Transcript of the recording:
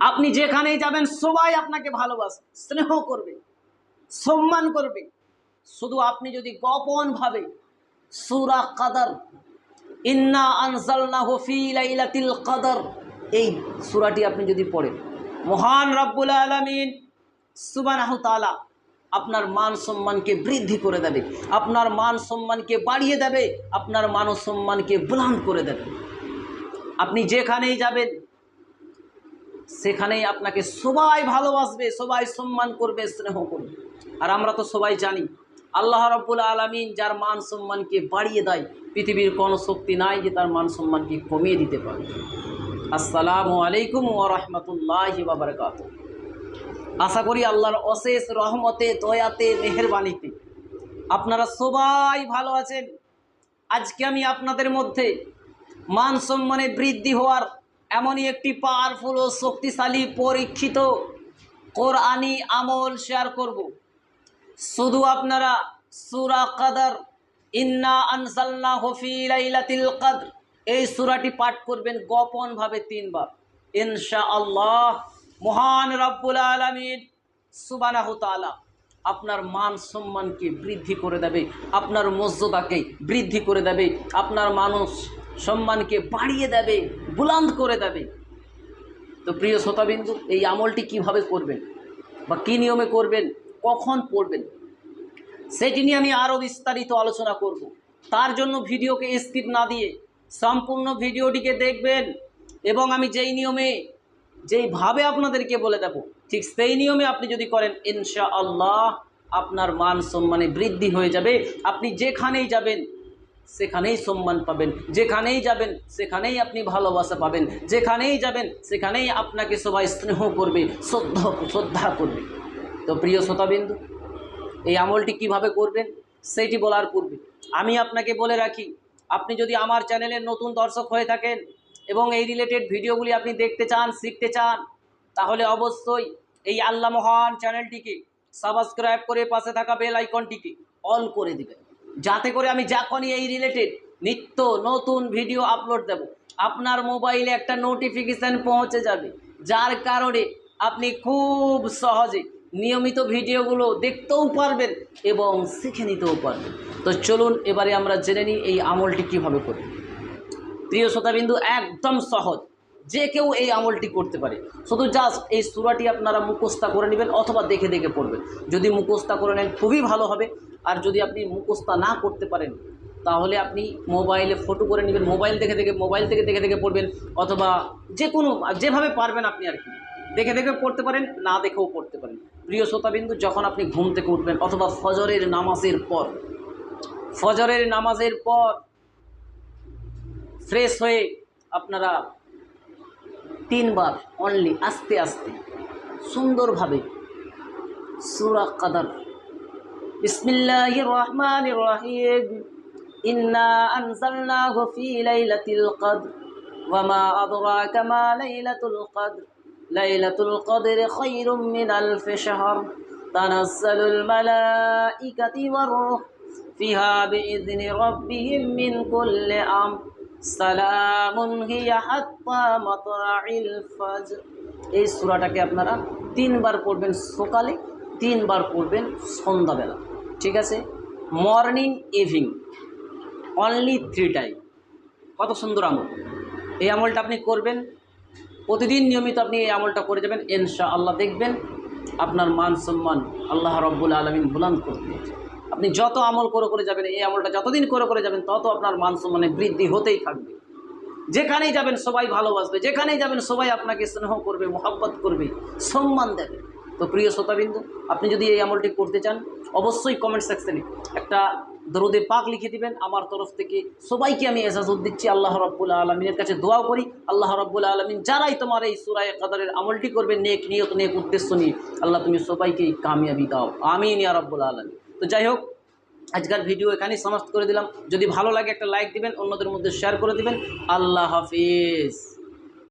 আপনি যেখানেই যাবেন, সবাই আপনাকে ভালোবাসবে, স্নেহ করবে, সম্মান করবে। শুধু আপনি যদি গোপনভাবে সুরা কাদার, ইন্না আনজালনাহু ফি লাইলাতিল কদর এই সূরাটি আপনি যদি পড়েন, মহান রব্বুল আলামিন সুবহানাহু তাআলা আপনার মান সম্মানকে বৃদ্ধি করে দেবে, আপনার মান সম্মানকে বাড়িয়ে দেবে, আপনার মান সম্মানকে বুলন্দ করে দেবে। আপনি যেখানেই যাবেন সেখানেই আপনাকে সবাই ভালোবাসবে, সবাই সম্মান করবে, স্নেহ করবে। আর আমরা তো সবাই জানি, আল্লাহ রব্বুল আলমিন যার মান সম্মানকে বাড়িয়ে দেয়, পৃথিবীর কোনো শক্তি নাই যে তার মান সম্মানকে কমিয়ে দিতে পারে। আসসালামু আলাইকুম ও রহমতুল্লাহ বাবরকাত আশা করি আল্লাহর অশেষ রহমতে, দয়াতে, মেহরবানিতে আপনারা সবাই ভালো আছেন। আজকে আমি আপনাদের মধ্যে মান সম্মানে বৃদ্ধি হওয়ার এমনই একটি পাওয়ারফুল ও শক্তিশালী পরীক্ষিত কোরআনি আমল শেয়ার করব। শুধু আপনারা সুরা কাদার, ইন্না আনসালনা হফি লাইলাতিল কাদর এই সুরাটি পাঠ করবেন গোপনভাবে তিনবার। ইনশা আল্লাহ মহান রব্বুল আলমিন সুবানাহ তালা আপনার মান সম্মানকে বৃদ্ধি করে দেবে, আপনার মর্যাদাকে বৃদ্ধি করে দেবে, আপনার মানুষ সম্মানকে বাড়িয়ে দেবে। বুলান্দ করে দেবে। তো প্রিয় শ্রোতাবিন্দু, এই আমলটি কীভাবে করবেন বা কী নিয়মে করবেন, কখন পড়বেন, সেটি নিয়ে আমি আরও বিস্তারিত আলোচনা করব। তার জন্য ভিডিওকে স্কিপ না দিয়ে সম্পূর্ণ ভিডিওটিকে দেখবেন এবং আমি যেই নিয়মে, যেইভাবে আপনাদেরকে বলে দেব, ঠিক সেই নিয়মে আপনি যদি করেন ইনশা আল্লাহ আপনার মান সম্মানে বৃদ্ধি হয়ে যাবে। আপনি যেখানেই যাবেন সেখানেই সম্মান পাবেন, যেখানেই যাবেন, সেখানেই আপনি ভালোবাসা পাবেন, যেখানেই যাবেন, সেখানেই আপনাকে সবাই স্নেহ করবে, শ্রদ্ধা শ্রদ্ধা করবে। তো প্রিয় শ্রোতাবিন্দু, এই আমলটি কীভাবে করবেন? সেইটি বলার পূর্বে আমি আপনাকে বলে রাখি, আপনি যদি আমার চ্যানেলের নতুন দর্শক হয়ে থাকেন এবং এই রিলেটেড ভিডিওগুলি আপনি দেখতে চান, শিখতে চান, তাহলে অবশ্যই এই আল্লাহ মহান চ্যানেলটিকে সাবস্ক্রাইব করে পাশে থাকা বেল আইকনটিকে অল করে দিবেন। যাতে করে আমি যখনই এই রিলেটেড নিত্য নতুন ভিডিও আপলোড দেব। আপনার মোবাইলে একটা নোটিফিকেশান পৌঁছে যাবে। যার কারণে আপনি খুব সহজে নিয়মিত ভিডিওগুলো দেখতেও পারবেন এবং শিখে নিতেও পারবেন। তো চলুন এবারে আমরা জেনে নিই এই আমলটি কীভাবে করব প্রিয় শ্রোতাবিন্দু, একদম সহজ। যে কেউ এই আমলটি করতে পারে। শুধু জাস্ট এই সুরাটি আপনারা মুখস্থা করে নেবেন অথবা দেখে দেখে পড়বেন। যদি মুখস্থা করে নেন খুবই ভালো হবে। আর যদি আপনি মুখস্থা না করতে পারেন, তাহলে আপনি মোবাইলে ফটো করে নেবেন, মোবাইল দেখে দেখে, মোবাইল থেকে দেখে দেখে পড়বেন অথবা যে কোনো, যেভাবে পারবেন আপনি আর কি। দেখে দেখে পড়তে পারেন, না দেখেও পড়তে পারেন। প্রিয় শ্রোতাবিন্দু, যখন আপনি ঘুম থেকে উঠবেন অথবা ফজরের নামাজের পর, ফজরের নামাজের পর ফ্রেশ হয়ে আপনারা তিনবার অনলি আস্তে আস্তে। সুন্দরভাবে। সুরা কাদার। বিসমিল্লাহ রহমান রহিম ইন্না আনজালনাহু ফি লাইলাতিল কদর। ওয়ামা আদরাকা মা লাইলাতুল কদর। লাইলাতুল কদর খায়রুম মিন আলফি শাহর। তানাজ্জালুল মালাইকাতু ওয়ার রূহ ফিহা বিইذن রাব্বিহিম মিন কুল্লি আমর। সালামুন হিয়া হাত্তা ফজর। এই সূরাটাকে আপনারা তিনবার পড়বেন সকালে, তিনবার পড়বেন সন্ধ্যাবেলা। ঠিক আছে? Morning, evening. Only three time কত সুন্দর আমল। এই আমলটা আপনি করবেন, প্রতিদিন নিয়মিত আপনি এই আমলটা করে যাবেন ইনশা আল্লাহ দেখবেন আপনার মান সম্মান আল্লাহ রব্বুল আলমিন বুলান্ত করতে আপনি যত আমল করে করে যাবেন, এই আমলটা যতদিন করে করে যাবেন, তত আপনার মান সম্মানে বৃদ্ধি হতেই থাকবে। যেখানেই যাবেন সবাই ভালোবাসবে, যেখানেই যাবেন সবাই আপনাকে স্নেহ করবে, মোহাব্বত করবে, সম্মান দেবে। তো প্রিয় শ্রোতাবিন্দু, আপনি যদি এই আমলটি করতে চান, অবশ্যই কমেন্ট সেকশনে একটা দরুদে পাক লিখে দিবেন। আমার তরফ থেকে সবাইকে আমি এজাজত দিচ্ছি। আল্লাহ রব্বুল আলমিনের কাছে দোয়াও করি। আল্লাহ রব্বুল আলমিন যারাই তোমার এই সুরায় কাদারের আমলটি করবে, নেক নিয়ত, নেক উদ্দেশ্য নিয়ে আল্লাহ তুমি সবাইকে কামিয়াবি দাও। আমিন ইয়া রব্বুল আলমিন। তো যাই হোক, আজকের ভিডিও এখানেই সমাপ্ত করে দিলাম। যদি ভালো লাগে একটা লাইক দিবেন, অন্যদের মধ্যে শেয়ার করে দিবেন। আল্লাহ হাফিজ।